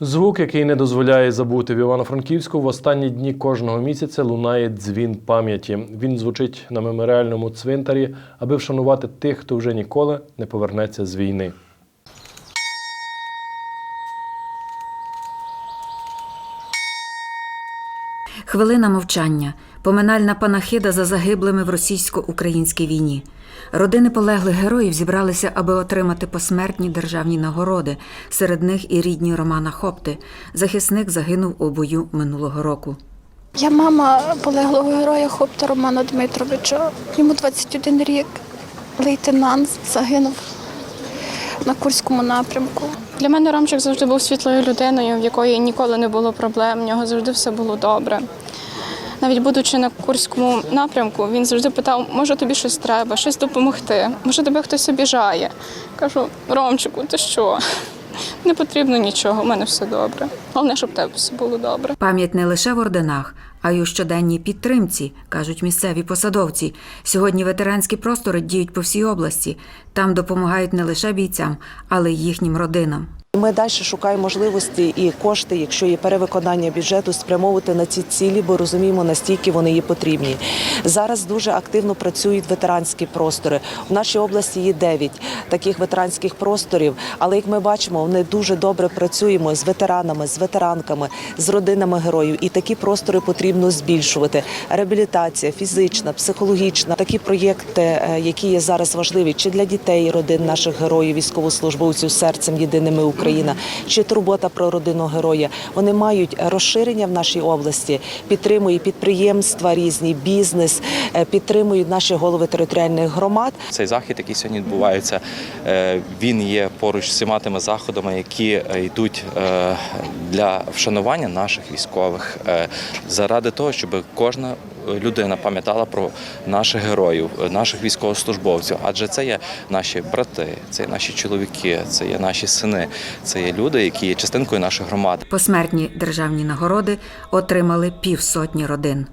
Звук, який не дозволяє забути в Івано-Франківську, в останні дні кожного місяця лунає дзвін пам'яті. Він звучить на меморіальному цвинтарі, аби вшанувати тих, хто вже ніколи не повернеться з війни. Хвилина мовчання, поминальна панахида за загиблими в російсько-українській війні. Родини полеглих героїв зібралися, аби отримати посмертні державні нагороди. Серед них і рідні Романа Хопти. Захисник загинув у бою минулого року. Я мама полеглого героя Хопта Романа Дмитровича. Йому 21 рік. Лейтенант загинув на Курському напрямку. Для мене Ромчик завжди був світлою людиною, в якої ніколи не було проблем, в нього завжди все було добре. Навіть будучи на Курському напрямку, він завжди питав, може тобі щось треба, щось допомогти, може тебе хтось обіжає. Кажу, Ромчику, ти що? Не потрібно нічого, у мене все добре. Головне, щоб тебе все було добре. Пам'ять не лише в орденах, а й у щоденній підтримці, кажуть місцеві посадовці. Сьогодні ветеранські простори діють по всій області. Там допомагають не лише бійцям, але й їхнім родинам. Ми далі шукаємо можливості і кошти, якщо є перевиконання бюджету, спрямовувати на ці цілі, бо розуміємо, настільки вони є потрібні. Зараз дуже активно працюють ветеранські простори. У нашій області є 9 таких ветеранських просторів, але як ми бачимо, вони дуже добре працюємо з ветеранами, з ветеранками, з родинами героїв. І такі простори потрібно збільшувати. Реабілітація, фізична, психологічна, такі проєкти, е, які є зараз важливі, чи для дітей, родин наших героїв, військовослужбовців серцем єдиними Україна, чи турбота про родину героя. Вони мають розширення в нашій області, підтримують підприємства різні, бізнес, е, підтримують наші голови територіальних громад. Цей захід, який сьогодні відбувається, е, він є поруч з всіма тими заходами, які йдуть для вшанування наших військових, е, заради того, щоб кожна людина пам'ятала про наших героїв, е, наших військовослужбовців. Адже це є наші брати, це є наші чоловіки, це є наші сини, це є люди, які є частинкою нашої громади. Посмертні державні нагороди отримали півсотні родин.